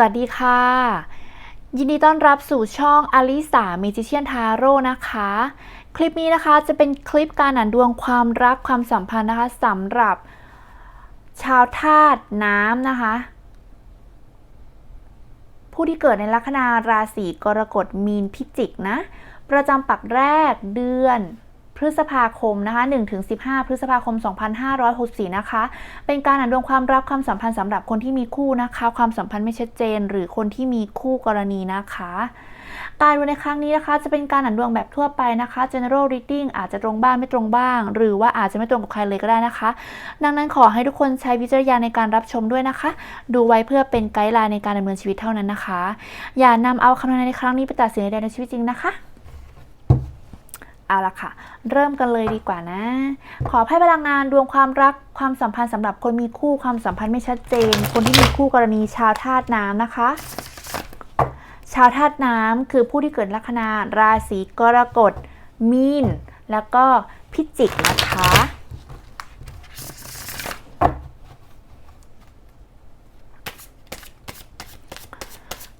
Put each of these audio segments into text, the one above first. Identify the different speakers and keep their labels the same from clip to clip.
Speaker 1: วัสดีค่ะ ยินดีต้อนรับสู่ช่องอลิสาเมจิเชียนทาโร่นะคะ คลิปนี้นะคะจะเป็นคลิปการอ่านดวงความรักความสัมพันธ์นะคะสำหรับ ชาวธาตุน้ำนะคะ ผู้ที่เกิดในลัคนาราศีกรกฎมีนพิจิกนะ ประจำปักแรกเดือน พฤษภาคมนะคะ1-15 พฤษภาคม 2564 นะคะ เป็นการอ่านดวงความรักความสัมพันธ์สำหรับคนที่มีคู่นะคะ ความสัมพันธ์ไม่ชัดเจน หรือคนที่มีคู่กรณีนะคะ การดูในครั้งนี้นะคะ จะเป็นการอ่านดวงแบบทั่วไปนะคะ general reading อาจจะตรงบ้างไม่ตรงบ้าง หรือว่าอาจจะไม่ตรงกับใครเลยก็ได้นะคะ ดังนั้นขอให้ทุกคนใช้วิจารณญาณในการรับชมด้วยนะคะ ดูไว้เพื่อเป็นไกด์ไลน์ในการดำเนินชีวิตเท่านั้นนะคะ อย่านำเอาคำทำนายในครั้งนี้ไปตัดสินใดในชีวิตจริงนะคะ เอาละค่ะ เริ่มกันเลยดีกว่านะ ขอให้พลังงานดวงความรักความสัมพันธ์สำหรับคนมีคู่ความสัมพันธ์ไม่ชัดเจน คนที่มีคู่กรณีชาวธาตุน้ำนะคะ ชาวธาตุน้ำคือผู้ที่เกิดลัคนาราศีกรกฎ มีน แล้วก็พิจิกนะคะ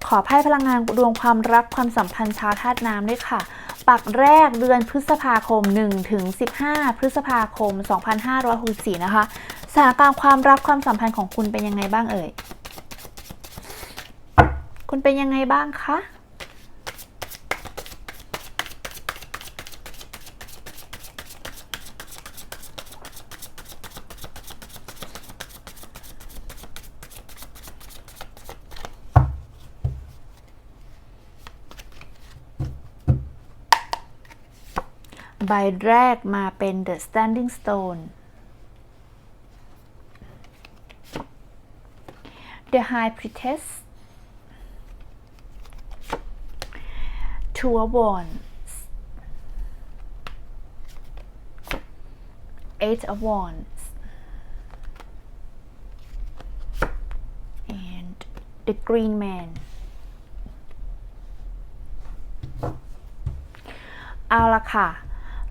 Speaker 1: ขอไพ่พลังงานดวงความรักความสัมพันธ์ชาวธาตุน้ำด้วยค่ะ ปักแรกเดือนพฤษภาคม 1 ถึง 15 พฤษภาคม 2564 นะคะสถานการณ์ความรักความสัมพันธ์ของคุณเป็นยังไงบ้างเอ่ย คุณเป็นยังไงบ้างคะ ใบแรกมาเป็น The Standing Stone The High Priestess Two of Wands Eight of Wands and the Green Man เอาละค่ะ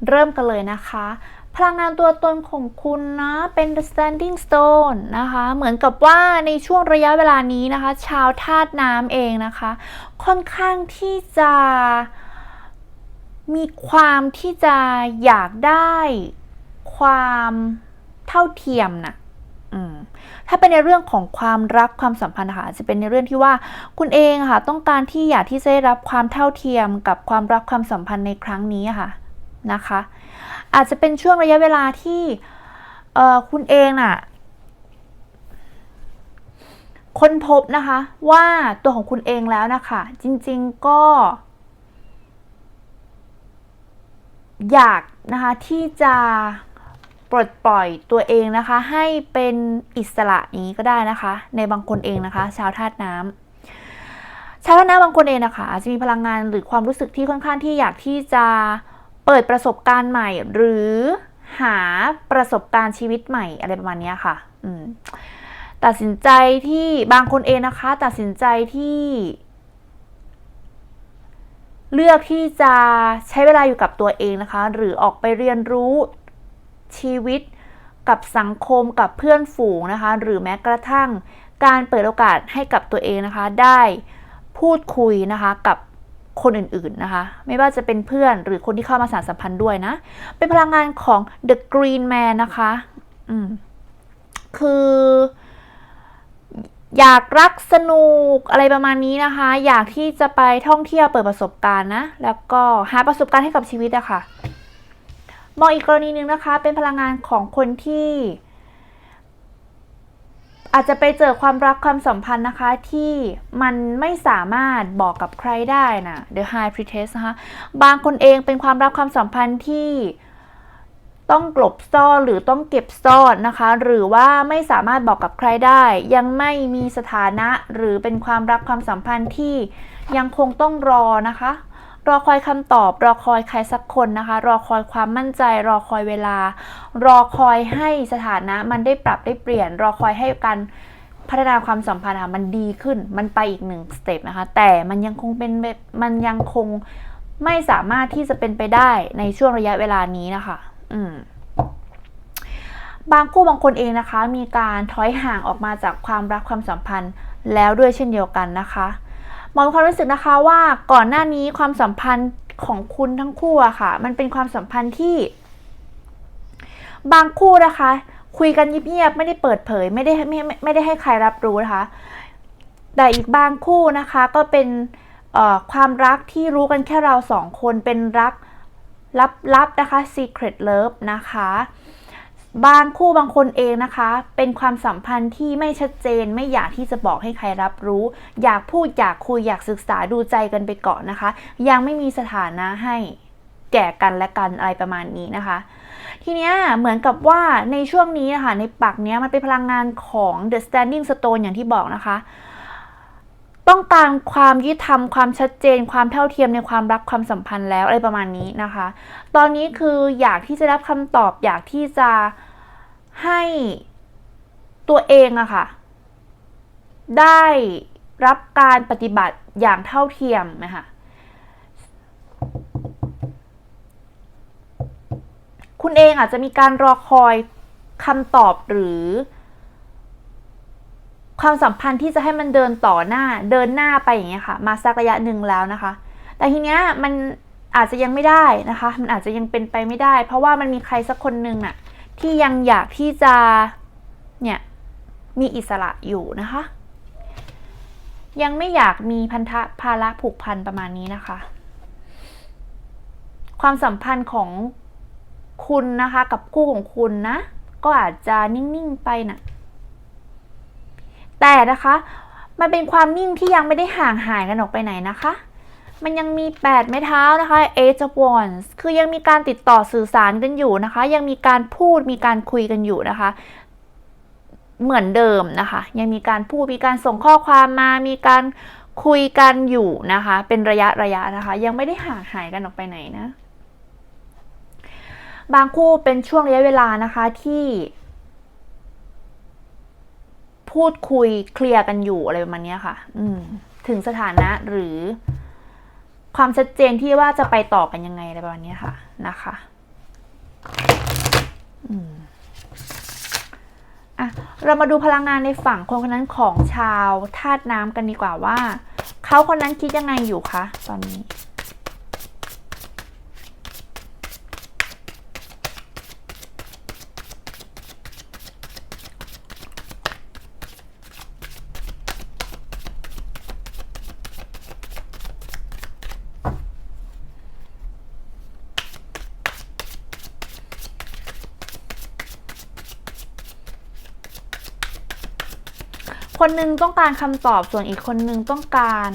Speaker 1: เริ่มกันเลยนะคะ พลังงานตัวตนของคุณนะเป็น the standing stone นะคะ เหมือนกับว่าในช่วงระยะเวลานี้นะคะ ชาวธาตุน้ำเองนะคะ ค่อนข้างที่จะมีความที่จะอยากได้ความเท่าเทียมนะถ้าเป็นในเรื่องของความรักความสัมพันธ์นะคะจะเป็นในเรื่องที่ว่าคุณเองค่ะ ต้องการที่อยากที่จะได้รับความเท่าเทียมกับความรักความสัมพันธ์ในครั้งนี้ค่ะ นะคะ อาจจะเป็นช่วงระยะเวลาที่คุณเองน่ะค้นพบนะคะว่าตัวของคุณเองแล้วนะคะ จริงๆก็ อยากนะคะที่จะปลดปล่อยตัวเองนะคะ ให้เป็นอิสระอย่างนี้ก็ได้นะคะ ในบางคนเองนะคะ ชาวธาตุน้ำชาวธาตุน้ำบางคนเองนะคะอาจจะมีพลังงานหรือความรู้สึกที่ค่อนข้างที่อยากที่จะ เปิดประสบการณ์ใหม่ หรือหาประสบการณ์ชีวิตใหม่อะไรประมาณนี้ค่ะตัดสินใจที่บางคนเองนะคะ ตัดสินใจที่ เลือกที่จะใช้เวลาอยู่กับตัวเองนะคะ หรือออกไปเรียนรู้ชีวิตกับสังคมกับเพื่อนฝูงนะคะ หรือแม้กระทั่งการเปิดโอกาสให้กับตัวเองนะคะ ได้พูดคุยนะคะกับ คนอื่นๆนะคะ ไม่ว่าจะเป็นเพื่อนหรือคนที่เข้ามาสานสัมพันธ์ด้วยนะ เป็นพลังงานของ The Green Man นะคะอืมคือ อยากรักสนุกอะไรประมาณนี้นะคะ อยากที่จะไปท่องเที่ยวเปิดประสบการณ์นะ แล้วก็หาประสบการณ์ให้กับชีวิตอะคะ่ะมองอีกกรณีหนึ่งนะคะ เป็นพลังงานของคนที่ อาจจะไปเจอความรักความสัมพันธ์นะคะที่มันไม่สามารถบอกกับใครได้นะ The High Priestess นะคะบางคนเองเป็นความรักความสัมพันธ์ที่ต้องกลบซ่อนหรือต้องเก็บซ่อนนะคะ หรือว่าไม่สามารถบอกกับใครได้ ยังไม่มีสถานะหรือเป็นความรักความสัมพันธ์ที่ยังคงต้องรอนะคะ รอคอยคำตอบ รอคอยใครสักคนนะคะ รอคอยความมั่นใจ รอคอยเวลา รอคอยให้สถานะมันได้ปรับได้เปลี่ยน รอคอยให้การพัฒนาความสัมพันธ์มันดีขึ้น มันไปอีกหนึ่งสเต็ปนะคะ แต่มันยังคงเป็นแบบมันยังคงไม่สามารถที่จะเป็นไปได้ในช่วงระยะเวลานี้นะคะ อืมบางคู่บางคนเองนะคะ มีการถอยห่างออกมาจากความรักความสัมพันธ์แล้วด้วยเช่นเดียวกันนะคะ มอมีความรู้สึกนะคะว่าก่อนหน้านี้ความสัมพันธ์ของคุณทั้งคู่อะค่ะ มันเป็นความสัมพันธ์ที่ บางคู่นะคะ คุยกันเงียบๆไม่ได้เปิดเผย ไม่ได้ไม่ไม่ได้ให้ใครรับรู้นะคะ แต่อีกบางคู่นะคะก็เป็นความรักที่รู้กันแค่เราสองคนเป็นรักลับๆนะคะ secret love นะคะ บางคู่บางคนเองนะคะ เป็นความสัมพันธ์ที่ไม่ชัดเจน ไม่อยากที่จะบอกให้ใครรับรู้ อยากพูดอยากคุยอยากศึกษาดูใจกันไปก่อนนะคะ ยังไม่มีสถานะให้แก่กันและกันอะไรประมาณนี้นะคะ ทีเนี้ยเหมือนกับว่าในช่วงนี้นะคะในปักเนี้ยมันเป็นพลังงานของ the standing stone อย่างที่บอกนะคะ ต้องการความยุติธรรมความชัดเจน ความเท่าเทียมในความรักความสัมพันธ์แล้วอะไรประมาณนี้นะคะ ตอนนี้คืออยากที่จะรับคำตอบอยากที่จะให้ตัวเองอะค่ะ ได้รับการปฏิบัติอย่างเท่าเทียมนะคะคุณเองอาจจะมีการรอคอยคำตอบหรือ ความสัมพันธ์ที่จะให้มันเดินต่อหน้าเดินหน้าไปอย่างเงี้ยค่ะ มาสักระยะหนึ่งแล้วนะคะ แต่ทีเนี้ยมันอาจจะยังไม่ได้นะคะ มันอาจจะยังเป็นไปไม่ได้ เพราะว่ามันมีใครสักคนหนึ่งน่ะที่ยังอยากที่จะเนี่ยมีอิสระอยู่นะคะ ยังไม่อยากมีพันธะภาระผูกพันประมาณนี้นะคะ ความสัมพันธ์ของคุณนะคะ กับคู่ของคุณนะ ก็อาจจะนิ่ง ๆ ไปนะ แต่นะคะ มันเป็นความนิ่งที่ยังไม่ได้ห่างหายกันออกไปไหนนะคะ มันยังมี 8 ไม้เท้านะคะ Eight of Wands คือยังมีการติดต่อสื่อสารกันอยู่นะคะ ยังมีการพูดมีการคุยกันอยู่นะคะ เหมือนเดิมนะคะ ยังมีการพูดมีการส่งข้อความมามีการคุยกันอยู่นะคะ เป็นระยะระยะนะคะ ยังไม่ได้ห่างหายกันออกไปไหนนะ บางคู่เป็นช่วงระยะเวลานะคะที่ พูดคุยเคลียร์กันอยู่อะไรประมาณนี้ค่ะ อืม ถึงสถานะหรือ ความชัดเจนที่ว่าจะไปต่อกันยังไงอะไรประมาณนี้ค่ะ นะคะอืมอะเรามาดูพลังงานในฝั่งคนคนนั้นของชาวธาตุน้ำกันดีกว่าว่า เขาคนนั้นคิดยังไงอยู่คะตอนนี้ คนหนึ่งต้องการคำตอบส่วนอีกคนหนึ่งต้องการ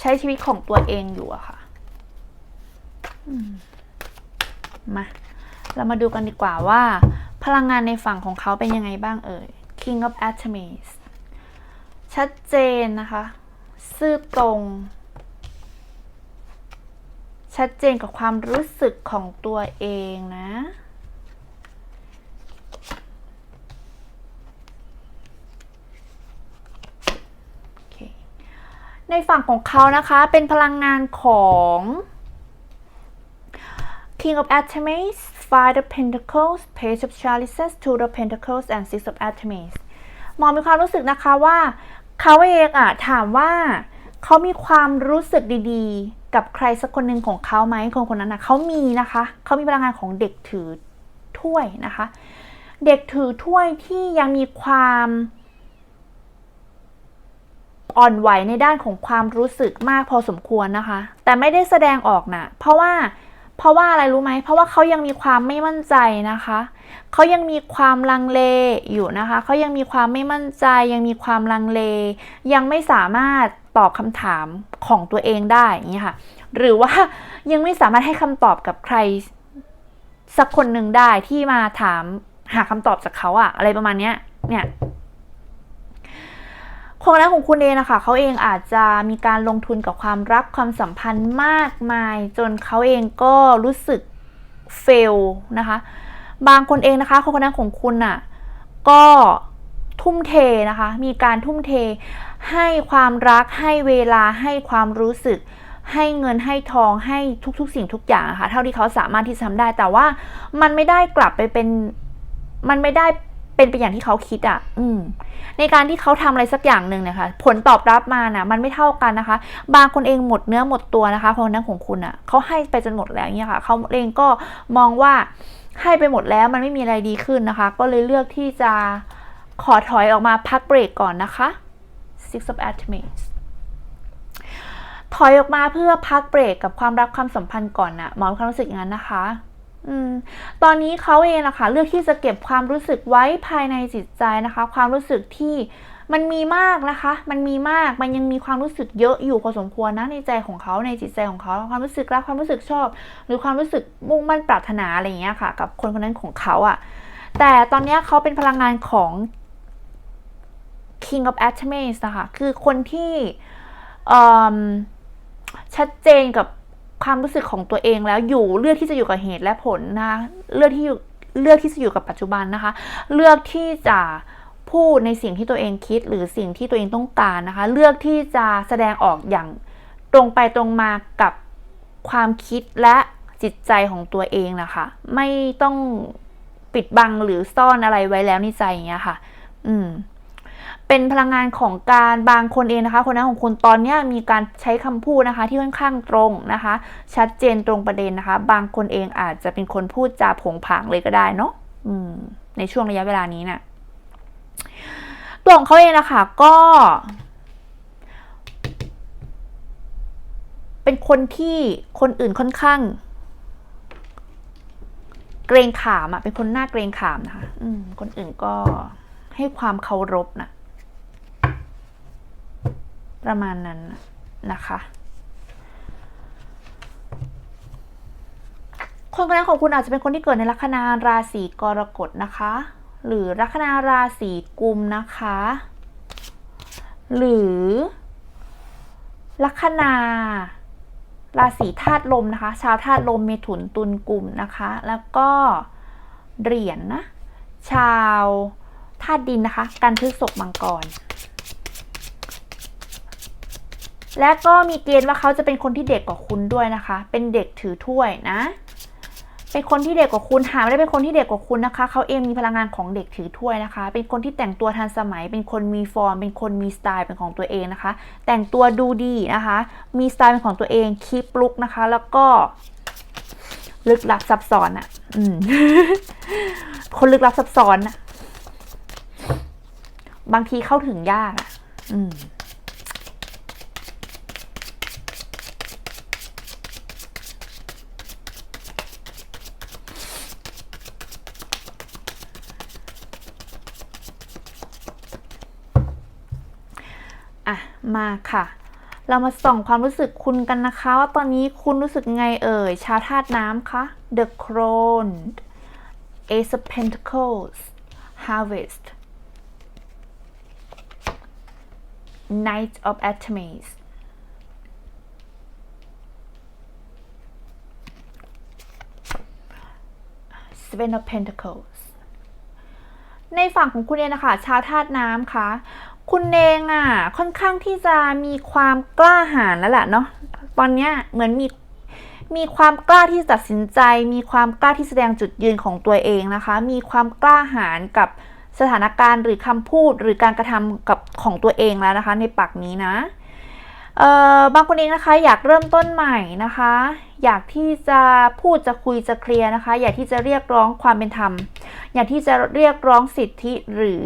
Speaker 1: ใช้ชีวิตของตัวเองอยู่อะค่ะมมา เรามาดูกันดีกว่าว่า พลังงานในฝั่งของเขาเป็นยังไงบ้างเอ่ย King of Artemis ชัดเจนนะคะ ซื่อตรง ชัดเจนกับความรู้สึกของตัวเองนะ โอเค ในฝั่งของเขานะคะเป็นพลังงานของ King of Artemis Five of Pentacles Page of Chalices Two of Pentacles and Six of Artemis หมอมีความรู้สึกนะคะว่า เขาเองอะถามว่าเขามีความรู้สึกดีๆ กับใครสักคนหนึ่งของเขาไหมคนคนนั้นนะเขามีนะคะเขามีพลังงานของเด็กถือถ้วยนะคะ เด็กถือถ้วยที่ยังมีความ อ่อนไหวในด้านของความรู้สึกมากพอสมควรนะคะ แต่ไม่ได้แสดงออกนะเพราะว่าเพราะว่าอะไรรู้ไหม เพราะว่าเขายังมีความไม่มั่นใจนะคะ เขายังมีความลังเลอยู่นะคะ เขายังมีความไม่มั่นใจ ยังมีความลังเล ยังไม่สามารถตอบคำถามของตัวเองได้อย่างนี้ยค่ะ หรือว่ายังไม่สามารถให้คำตอบกับใครสักคนหนึ่งได้ที่มาถามหาคำตอบจากเขาอะอะไรประมาณเนี้ย เนี่ย คนนั้นของคุณเองนะคะเขาเองอาจจะมีการลงทุนกับความรักความสัมพันธ์มากมาย จนเขาเองก็รู้สึกเฟลนะคะ บางคนเองนะคะคนคนั้นของคุณน่ะก็ทุ่มเทนะคะ มีการทุ่มเทให้ความรักให้เวลาให้ความรู้สึก ให้เงินให้ทองให้ทุกๆ สิ่งทุกอย่างะค่ะเท่าที่เขาสามารถที่จะทำได้ แต่ว่ามันไม่ได้กลับไปเป็นมันไม่ได้ เป็นไปอย่างที่เขาคิดอะ อืม ในการที่เขาทำอะไรสักอย่างหนึ่งเนี่ยค่ะผลตอบรับมาน่ะ มันไม่เท่ากันนะคะ บางคนเองหมดเนื้อหมดตัวนะคะคนนั้นของคุณอะเขาให้ไปจนหมดแล้วเนี่ยค่ะ เขาเองก็มองว่าให้ไปหมดแล้วมันไม่มีอะไรดีขึ้นนะคะ ก็เลยเลือกที่จะขอถอยออกมาพักเบรกก่อนนะคะ Six of Artemis ถอยออกมาเพื่อพักเบรกกับความรักความสัมพันธ์ก่อนนะหมอมีความรู้สึกอย่างนั้นนะคะ อืมตอนนี้เขาเองนะคะเลือกที่จะเก็บความรู้สึกไว้ภายในจิตใจนะคะ ความรู้สึกที่มันมีมากนะคะ มันมีมาก มันยังมีความรู้สึกเยอะอยู่พอสมควรนะในใจของเขาในจิตใจของเขาความรู้สึกรักความรู้สึกชอบ หรือความรู้สึกมุ่งมั่นปรารถนาอะไรอย่างเงี้ยค่ะ กับคนคนนั้นของเขาอะแต่ตอนนี้เขาเป็นพลังงานของ King of a t m a s นะคะ คือคนที่ชัดเจนกับ ความรู้สึกของตัวเองแล้วอยู่เลือกที่จะอยู่กับเหตุและผลนะเลือกที่อยู่เลือกที่จะอยู่กับปัจจุบันนะคะ เลือกที่จะพูดในสิ่งที่ตัวเองคิดหรือสิ่งที่ตัวเองต้องการนะคะ เลือกที่จะแสดงออกอย่างตรงไปตรงมากับความคิดและจิตใจของตัวเองนะคะ ไม่ต้องปิดบังหรือซ่อนอะไรไว้แล้วในใจอย่างเงี้ยค่ะ อืม เป็นพลังงานของการบางคนเองนะคะ คนนั้นของคุณตอนนี้มีการใช้คำพูดนะคะ ที่ค่อนข้างตรงนะคะ ชัดเจนตรงประเด็นนะคะ บางคนเองอาจจะเป็นคนพูดจาผงผางเลยก็ได้เนาะในช่วงระยะเวลานี้นะ่ะตัวของเขาเองนะคะก็ เป็นคนที่คนอื่นค่อนข้าง เกรงขามอะเป็นคนหน้าเกรงขามนะคะ อืม คนอื่นก็ให้ความเคารพนะ ประมาณนั้นนะคะ คนคนนั้นของคุณอาจจะเป็นคนที่เกิดในลัคนาราศีกรกฎนะคะ หรือลัคนาราศีกุมนะคะ หรือลัคนาราศีธาตุลมนะคะ ชาวธาตุลมเมถุนตุลกุมนะคะ แล้วก็เหรียญนนะ ชาวธาตุดินนะคะ กันพฤษภมังกร และก็มีเกณฑ์ว่าเขาจะเป็นคนที่เด็กกว่าคุณด้วยนะคะ เป็นเด็กถือถ้วยนะ เป็นคนที่เด็กกว่าคุณหาไม่ได้เป็นคนที่เด็กกว่าคุณนะคะ เขาเองมีพลังงานของเด็กถือถ้วยนะคะ เป็นคนที่แต่งตัวทันสมัย เป็นคนมีฟอร์ม เป็นคนมีสไตล์เป็นของตัวเองนะคะ แต่งตัวดูดีนะคะ มีสไตล์เป็นของตัวเอง คีปลุกนะคะ แล้วก็ลึกลับซับซ้อนอะ่ะอืมคนลึกลับซับซ้อนอะ่ะ บางทีเข้าถึงยากอะ่ะ อืม อะ มาค่ะ เรามาส่องความรู้สึกคุณกันนะคะ ว่าตอนนี้คุณรู้สึกไงเอ่ย ชาวธาตุน้ำคะ The Crown Ace of Pentacles Harvest Knight of Artemis Seven of Pentacles ในฝั่งของคุณเองนะคะ ชาวธาตุน้ำค่ะ คุณเองอะค่อนข้างที่จะมีความกล้าหาญแล้วแหละเนาะตอนเนี้ยเหมือนมีมีความกล้าที่ตัดสินใจ มีความกล้าที่แสดงจุดยืนของตัวเองนะคะ มีความกล้าหาญกับสถานการณ์หรือคำพูดหรือการกระทำกับของตัวเองแล้วนะคะ ในปักนี้นะบางคนเองนะคะอยากเริ่มต้นใหม่นะคะ อยากที่จะพูดจะคุยจะเคลียร์นะคะ อยากที่จะเรียกร้องความเป็นธรรม อยากที่จะเรียกร้องสิทธิหรือ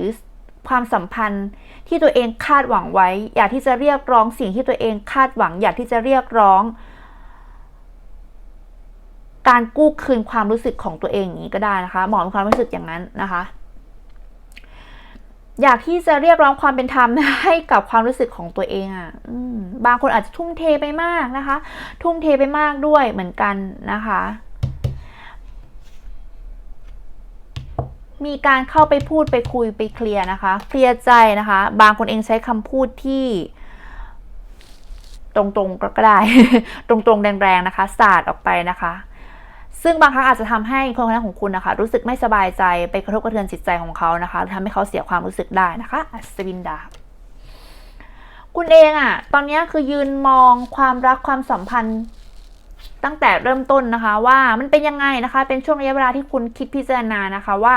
Speaker 1: ความสัมพันธ์ ที่ตัวเองคาดหวังไว้ อยากที่จะเรียกร้องสิ่งที่ตัวเองคาดหวัง อยากที่จะเรียกร้อง การกู้คืนความรู้สึกของตัวเองอย่างนี้ก็ได้นะคะ หมอมีความรู้สึกอย่างนั้นนะคะ อยากที่จะเรียกร้องความเป็นธรรมให้กับความรู้สึกของตัวเองอะ่ะบางคนอาจจะทุ่มเทไปมากนะคะ ทุ่มเทไปมากด้วยเหมือนกันนะคะ มีการเข้าไปพูดไปคุยไปเคลียร์นะคะ เคลียร์ใจนะคะ บางคนเองใช้คำพูดที่ ตรงๆก็ได้ ตรงๆ แรงๆนะคะสาดออกไปนะคะ ซึ่งบางครั้งอาจจะทำให้คนคนนั้นของคุณนะคะ รู้สึกไม่สบายใจไปกระทบกระเทือนจิตใจของเขานะคะทำให้เขาเสียความรู้สึกได้นะคะอัศวินดาบคุณเองอะ่ะ ตอนนี้คือยืนมองความรักความสัมพันธ์ ตั้งแต่เริ่มต้นนะคะ ว่ามันเป็นยังไงนะคะ เป็นช่วงระยะเวลาที่คุณคิดพิจารณานะคะว่า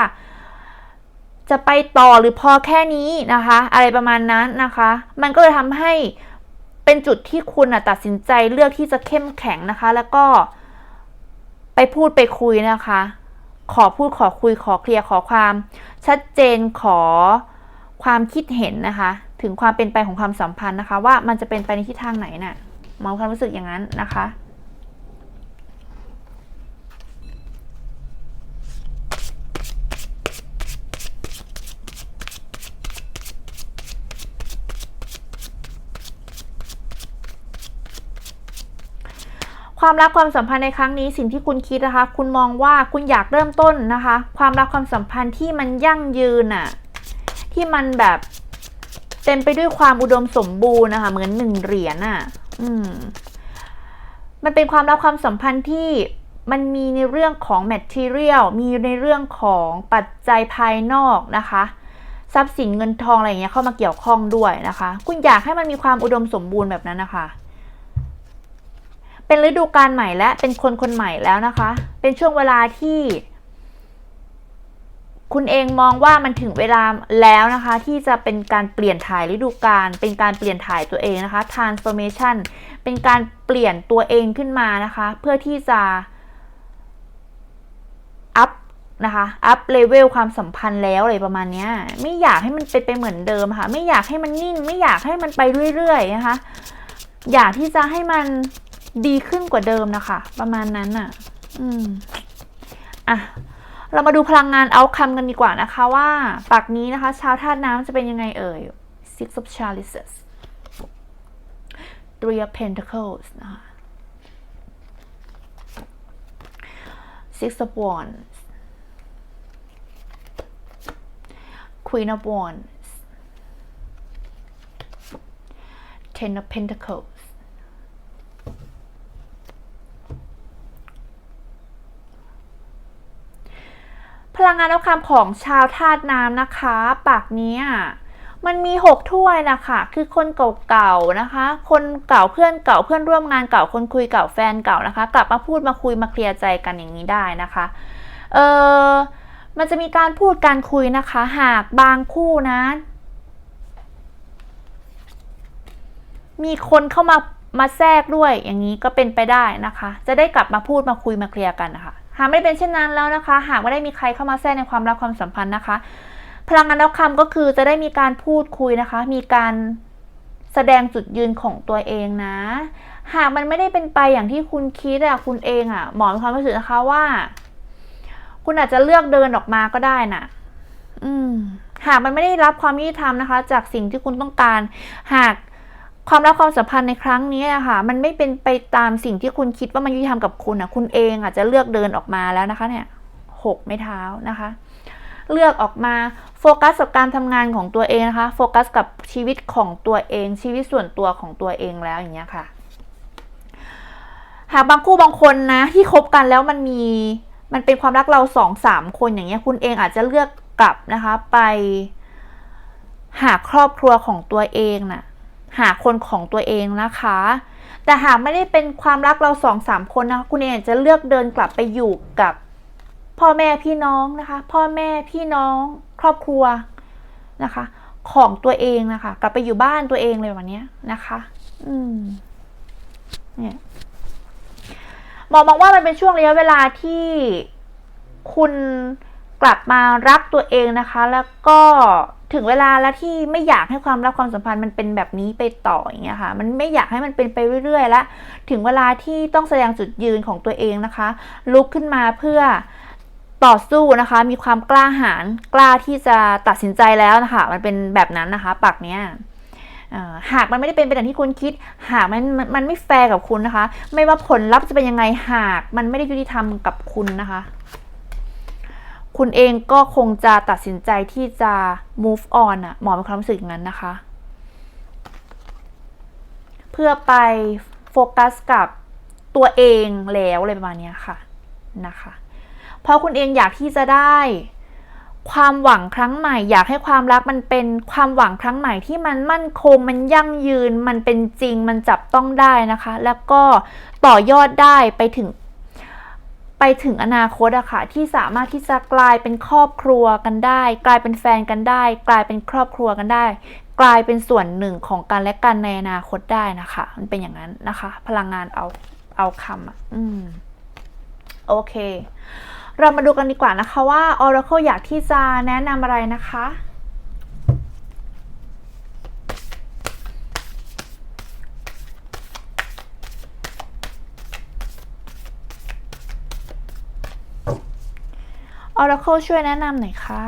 Speaker 1: จะไปต่อหรือพอแค่นี้นะคะ อะไรประมาณนั้นนะคะ มันก็เลยทำให้เป็นจุดที่คุณตัดสินใจเลือกที่จะเข้มแข็งนะคะ แล้วก็ไปพูดไปคุยนะคะ ขอพูดขอคุยขอเคลียร์ขอความ ชัดเจนขอความคิดเห็นนะคะ ถึงความเป็นไปของความสัมพันธ์นะคะ ว่ามันจะเป็นไปในทิศทางไหนน่ะมองความรู้สึกอย่างนั้นนะคะ ความรักความสัมพันธ์ในครั้งนี้สิ่งที่คุณคิดนะคะ คุณมองว่าคุณอยากเริ่มต้นนะคะ ความรักความสัมพันธ์ที่มันยั่งยืนอะที่มันแบบเต็มไปด้วยความอุดมสมบูรณ์นะคะเหมือนหนึ่งเหรียญอะอืม มันเป็นความรักความสัมพันธ์ที่มันมีในเรื่องของ material มีในเรื่องของปัจจัยภายนอกนะคะ ทรัพย์สินเงินทองอะไรอย่างเงี้ยเข้ามาเกี่ยวข้องด้วยนะคะ คุณอยากให้มันมีความอุดมสมบูรณ์แบบนั้นนะคะ เป็นฤดูกาลใหม่และเป็นคนคนใหม่แล้วนะคะ เป็นช่วงเวลาที่ คุณเองมองว่ามันถึงเวลาแล้วนะคะ ที่จะเป็นการเปลี่ยนถ่ายฤดูกาลเป็นการเปลี่ยนถ่ายตัวเองนะคะ transformation เป็นการเปลี่ยนตัวเองขึ้นมานะคะ เพื่อที่จะอัพนะคะอัพเลเวลความสัมพันธ์แล้วอะไรประมาณนี้ไม่อยากให้มันเป็นไปเหมือนเดิมค่ะ ไม่อยากให้มันนิ่ง ไม่อยากให้มันไปเรื่อยๆนะคะ อยากที่จะให้มัน ดีขึ้นกว่าเดิมนะคะ ประมาณนั้นอะ อืม อะ เรามาดูพลังงานเอาคำกันดีกว่านะคะว่าปักนี้นะคะ ชาวธาตุน้ำจะเป็นยังไงเอ่ย Six of Chalices Three of Pentacles นะคะ Six of Wands Queen of Wands Ten of Pentacles พ ลังงานเอาคำของชาวธาตุน้ำนะคะ ปากนี้มันมีหกถ้วยนะคะคือคนเก่าๆนะคะ คนเก่าเพื่อนเก่าเพื่อนร่วมงานเก่าคนคุยเก่าแฟนเก่านะคะ กลับมาพูดมาคุยมาเคลียร์ใจกันอย่างนี้ได้นะคะ เออมันจะมีการพูดการคุยนะคะ หากบางคู่นะ มีคนเข้ามามาแทรกด้วยอย่างนี้ก็เป็นไปได้นะคะ จะได้กลับมาพูดมาคุยมาเคลียร์กันนะคะ หากไม่ได้เป็นเช่นนั้นแล้วนะคะ หากไม่ได้มีใครเข้ามาแทรกในความรักความสัมพันธ์นะคะ พลังงานรับคำก็คือจะได้มีการพูดคุยนะคะ มีการแสดงจุดยืนของตัวเองนะ หากมันไม่ได้เป็นไปอย่างที่คุณคิดอะคุณเองอะหมอมีความรู้สึกนะคะว่า คุณอาจจะเลือกเดินออกมาก็ได้น่ะ อืม หากมันไม่ได้รับความยุติธรรมนะคะ จากสิ่งที่คุณต้องการ หาก ความรักความสัมพันธ์ในครั้งนี้อะค่ะมันไม่เป็นไปตามสิ่งที่คุณคิดว่ามันยุติธรรมกับคุณอะคุณเองอาจจะเลือกเดินออกมาแล้วนะคะ เนี่ยหกไม่เท้านะคะ เลือกออกมาโฟกัสกับการทำงานของตัวเองนะคะ โฟกัสกับชีวิตของตัวเอง ชีวิตส่วนตัวของตัวเองแล้วอย่างเงี้ยค่ะ หากบางคู่บางคนนะ ที่คบกันแล้วมันมีมันเป็นความรักเราสองสามคนอย่างเงี้ย คุณเองอาจจะเลือกกลับนะคะ ไป หาครอบครัวของตัวเองน่ะ หาคนของตัวเองนะคะ แต่หากไม่ได้เป็นความรักเราสองสามคนนะคะคุณเองอาจจะเลือกเดินกลับไปอยู่กับ พ่อแม่พี่น้องนะคะ พ่อแม่พี่น้อง ครอบครัวนะคะ ของตัวเองนะคะ กลับไปอยู่บ้านตัวเองเลยวันนี้นะคะ อืมเนี่ยหมอมองว่ามันเป็นช่วงระยะเวลาที่คุณกลับมารักตัวเองนะคะ แล้วก็ ถึงเวลาแล้วที่ไม่อยากให้ความรักความสัมพันธ์มันเป็นแบบนี้ไปต่ออย่างเงี้ยค่ะ มันไม่อยากให้มันเป็นไปเรื่อยๆแล้วถึงเวลาที่ต้องแสดงจุดยืนของตัวเองนะคะ ลุกขึ้นมาเพื่อต่อสู้นะคะ มีความกล้าหาญกล้าที่จะตัดสินใจแล้วนะคะ มันเป็นแบบนั้นนะคะปากเนี้ยหากมันไม่ได้เป็นไปอย่างที่คุณคิด หากมันมันไม่แฟร์กับคุณนะคะ ไม่ว่าผลลัพธ์จะเป็นยังไงหากมันไม่ได้ยุติธรรมกับคุณนะคะ คุณเองก็คงจะตัดสินใจที่จะ move on อะหมอมีความรู้สึกอย่างนั้นนะคะ เพื่อไปโฟกัสกับตัวเองแล้วอะไรประมาณนี้ค่ะนะคะ เพราะคุณเองอยากที่จะได้ความหวังครั้งใหม่ อยากให้ความรักมันเป็นความหวังครั้งใหม่ที่มันมั่นคงมันยั่งยืน มันเป็นจริงมันจับต้องได้นะคะ แล้วก็ต่อยอดได้ไปถึง ไปถึงอนาคตอะค่ะที่สามารถที่จะกลายเป็นครอบครัวกันได้ กลายเป็นแฟนกันได้ กลายเป็นครอบครัวกันได้ กลายเป็นส่วนหนึ่งของกันและกันในอนาคตได้นะคะ มันเป็นอย่างนั้นนะคะ พลังงานเอาเอาคำอะอืมโอเค เรามาดูกันดีกว่านะคะว่า Oracle อยากที่จะแนะนำอะไรนะคะ Oracle ช่วยแนะนำหน่อยค่ะ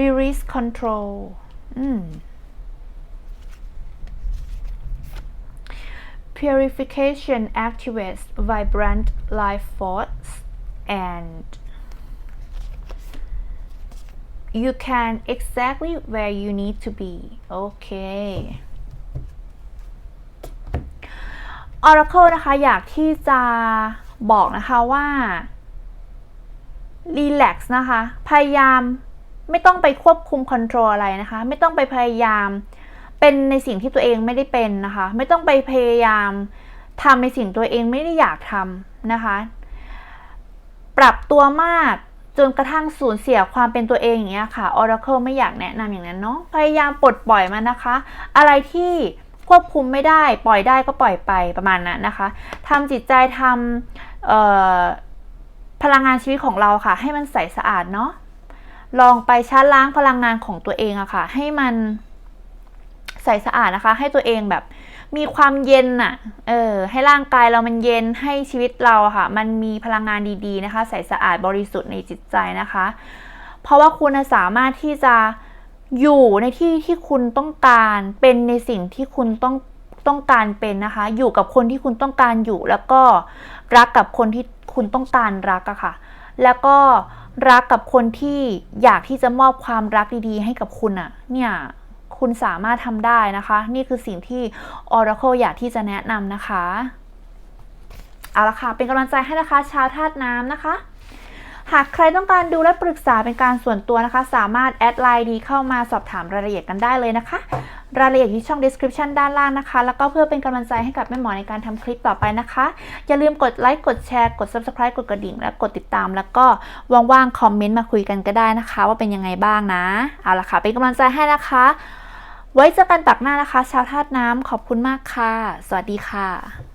Speaker 1: Release Control อืม Purification activates vibrant life force and you can exactly where you need to be โอเค Oracle นะคะ อยากที่จะบอกนะคะว่า relax นะคะ พยายามไม่ต้องไปควบคุม control อะไรนะคะ ไม่ต้องไปพยายามเป็นในสิ่งที่ตัวเองไม่ได้เป็นนะคะ ไม่ต้องไปพยายามทำในสิ่งตัวเองไม่ได้อยากทำนะคะ ปรับตัวมากจนกระทั่งสูญเสียความเป็นตัวเองอย่างเงี้ยค่ะ Oracle ไม่อยากแนะนำอย่างนั้นเนาะ พยายามปลดปล่อยมันนะคะ อะไรที่ควบคุมไม่ได้ ปล่อยได้ก็ปล่อยไปประมาณนั้นนะคะทำจิตใจทำ พลังงานชีวิตของเราค่ะ ให้มันใสสะอาดเนาะลองไปชาร์จล้างพลังงานของตัวเองอะค่ะ ให้มันใสสะอาดนะคะ ให้ตัวเองแบบมีความเย็นอะเออ ให้ร่างกายเรามันเย็นให้ชีวิตเราค่ะ มันมีพลังงานดีๆนะคะ ใสสะอาดบริสุทธิ์ในจิตใจนะคะ เพราะว่าคุณสามารถที่จะอยู่ในที่ที่คุณต้องการเป็นในสิ่งที่คุณต้องต้องการเป็นนะคะ อยู่กับคนที่คุณต้องการอยู่แล้วก็รักกับคนที่ คุณต้องการรักอะค่ะ แล้วก็รักกับคนที่อยากที่จะมอบความรักดีๆ ให้กับคุณอะเนี่ยคุณสามารถทำได้นะคะ นี่คือสิ่งที่ Oracle อยากที่จะแนะนำนะคะ เอาละค่ะ เป็นกำลังใจให้นะคะ ชาวธาตุน้ำนะคะ หากใครต้องการดูและปรึกษาเป็นการส่วนตัวนะคะ สามารถแอดไลน์ดีเข้ามาสอบถามรายละเอียดกันได้เลยนะคะ รายละเอียดที่ช่อง description ด้านล่างนะคะ แล้วก็เพื่อเป็นกำลังใจให้กับแม่หมอในการทำคลิปต่อไปนะคะ อย่าลืมกดไลค์กดแชร์กด subscribe กดกระดิ่ง และกดติดตาม แล้วก็ว่างๆคอมเมนต์มาคุยกันก็ได้นะคะ ว่าเป็นยังไงบ้างนะเอาละค่ะเป็นกำลังใจให้นะคะ ไว้เจอกันปักหน้านะคะ ชาวธาตุน้ำขอบคุณมากค่ะ สวัสดีค่ะ